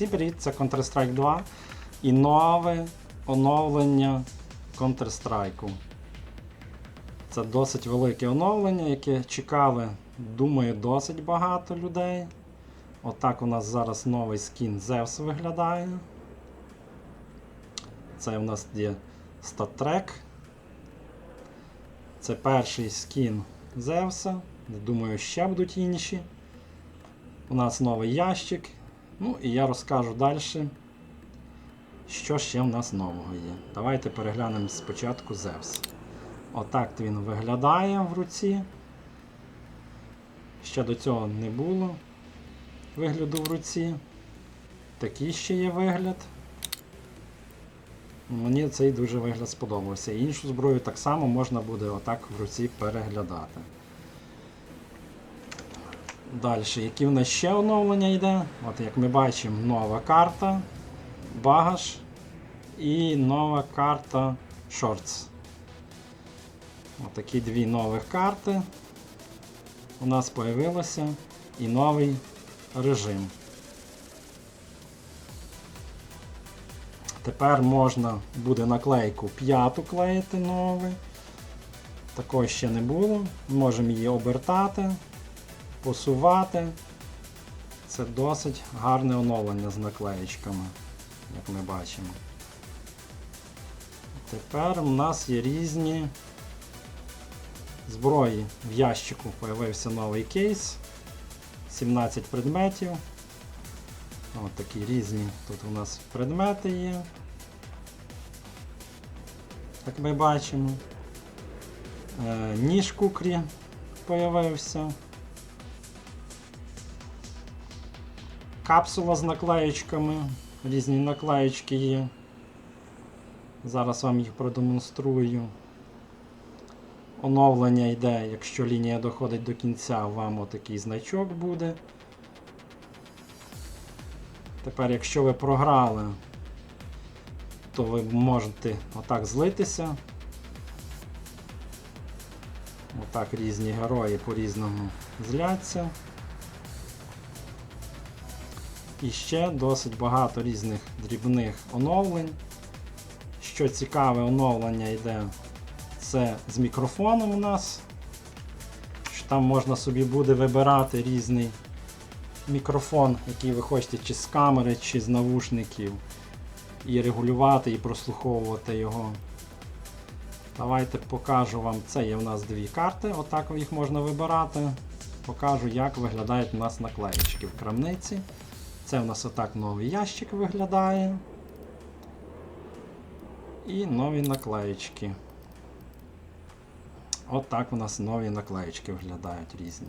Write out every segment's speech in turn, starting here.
Всім привіт, це Counter-Strike 2 і нове оновлення Counter-Strike. Це досить велике оновлення, яке чекали, думаю, досить багато людей. Отак у нас зараз новий скін Zeus виглядає. Це у нас є статрек. Це перший скін Зевса. Думаю, ще будуть інші. У нас новий ящик. Ну і я розкажу далі, що ще в нас нового є. Давайте переглянемо спочатку Зевс. Отак він виглядає в руці. Ще до цього не було вигляду в руці. Такий ще є вигляд. Мені цей дуже вигляд сподобався. Іншу зброю так само можна буде отак в руці переглядати. Далі, які в нас ще оновлення йде? От як ми бачимо, нова карта, багаж і нова карта Shorts. Отакі дві нових карти. У нас з'явилося і новий режим. Тепер можна буде наклейку п'яту клеїти нову. Такої ще не було. Можемо її обертати, посувати. Це досить гарне оновлення з наклеєчками, як ми бачимо. Тепер у нас є різні зброї. В ящику з'явився новий кейс. 17 предметів. Ось такі різні тут у нас предмети є. Як ми бачимо. Е, ніж кукрі появився. Капсула з наклеєчками. Різні наклеєчки є. Зараз вам їх продемонструю. Оновлення йде, якщо лінія доходить до кінця, вам отакий значок буде. Тепер, якщо ви програли, то ви можете отак злитися. Отак різні герої по-різному зляться. І ще досить багато різних дрібних оновлень. Що цікаве оновлення йде, це з мікрофоном у нас. Що Там можна собі буде вибирати різний мікрофон, який ви хочете, чи з камери, чи з навушників. І регулювати, і прослуховувати його. Давайте покажу вам. Це є в нас дві карти, отак їх можна вибирати. Покажу, як виглядають у нас наклеєчки в крамниці. Це у нас отак новий ящик виглядає. І нові наклеєчки. Отак у нас нові наклеєчки виглядають різні.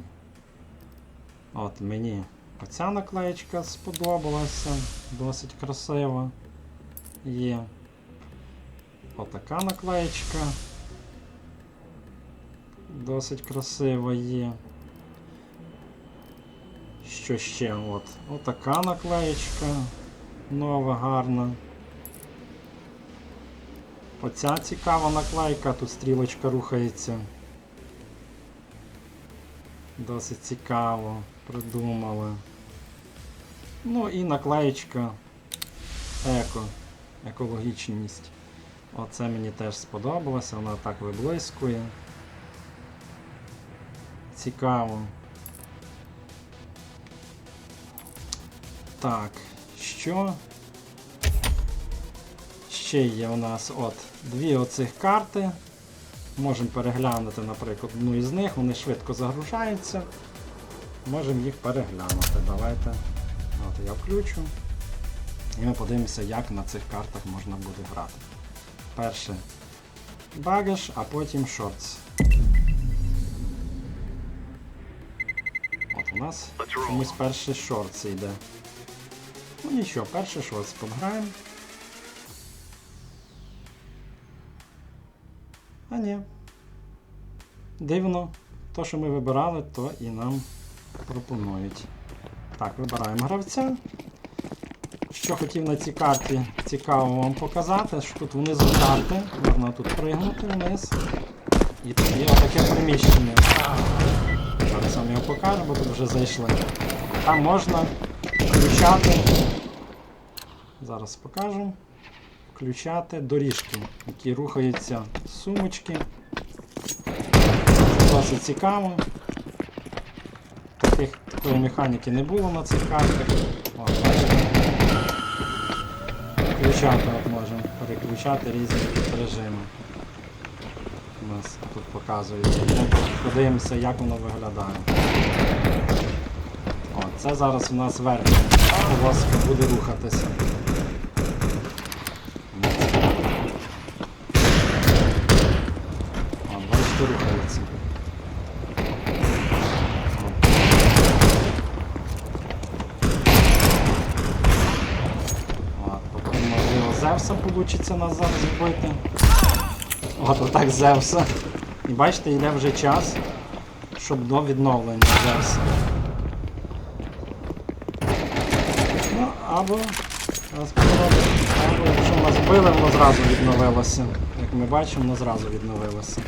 От мені оця наклеєчка сподобалася, досить красива є. Отака наклеєчка. Досить красива є. Що ще? От, Отака наклеєчка. Нова, гарна. Оця цікава наклейка, тут стрілочка рухається. Досить цікаво, придумали. Ну і наклеєчка еко, екологічність. Оце мені теж сподобалося, вона так виблискує. Цікаво. Так, що? Ще є у нас от дві оцих карти. Можемо переглянути, наприклад, одну із них, вони швидко загружаються. Можемо їх переглянути. Давайте. От я включу. І ми подивимося, як на цих картах можна буде грати. Перше багаж, а потім шортс. От у нас чомусь перший шортс йде. Ну нічого, перший шортс подграємо. А ні. Дивно, то, що ми вибирали, то і нам пропонують. Так, вибираємо гравця. Що хотів на цій карті цікаво вам показати, що тут внизу карти, можна тут пригнути вниз. І тут є отаке приміщення. Зараз вам його покажу, бо тут вже зайшли. Там можна включати Зараз покажу. Включати доріжки, які рухаються з сумочки. Досить цікаво. Таких, такої механіки не було на цих картах. О. Включати от можемо переключати різні режими. У нас тут показується. Подивимося, як воно виглядає. Це зараз у нас верхня полоска буде рухатися. О, бачите, рухається. Потім, Зевса вийде нас зараз вбити. От отак Зевса. І бачите, йде вже час, щоб до відновлення Зевса. Ну, або, попробуємо. або якщо нас вбили, воно зразу відновилося. Як ми бачимо, воно зразу відновилося.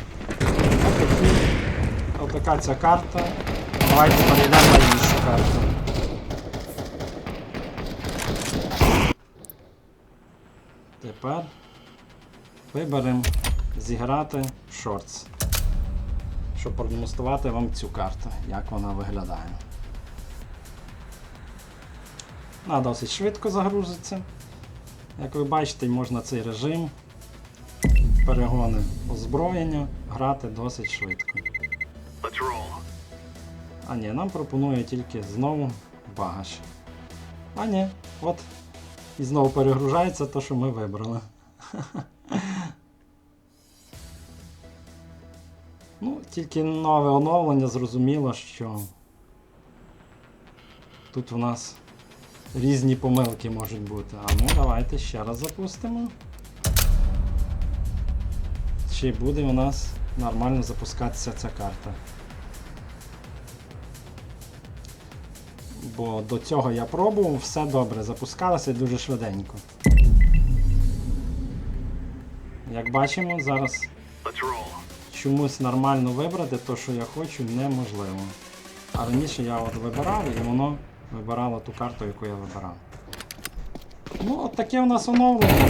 Отака ця карта. Давайте перейдемо на іншу карту. Тепер виберемо зіграти Shorts, щоб продемонструвати вам цю карту, як вона виглядає. Вона досить швидко загрузиться. Як ви бачите, можна цей режим перегони озброєння грати досить швидко. А ні, нам пропонує тільки знову багаж. А ні, от і знову перегружається те, що ми вибрали. ну, тільки нове оновлення зрозуміло, що тут у нас різні помилки можуть бути. А ну давайте ще раз запустимо. Чи буде у нас нормально запускатися ця карта? Бо до цього я пробував, все добре, запускалося дуже швиденько. Як бачимо, зараз чомусь нормально вибрати те, що я хочу, неможливо. А раніше я от вибирав і воно вибирало ту карту, яку я вибирав. Ну, от таке у нас оновлення.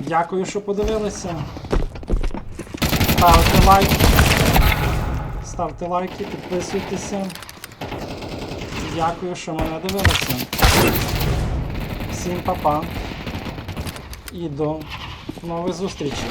Дякую, що подивилися. Ставте лайк. Ставте лайки, підписуйтеся. Дякую, що мене дивилися. Всім па-па. І до нових зустрічей.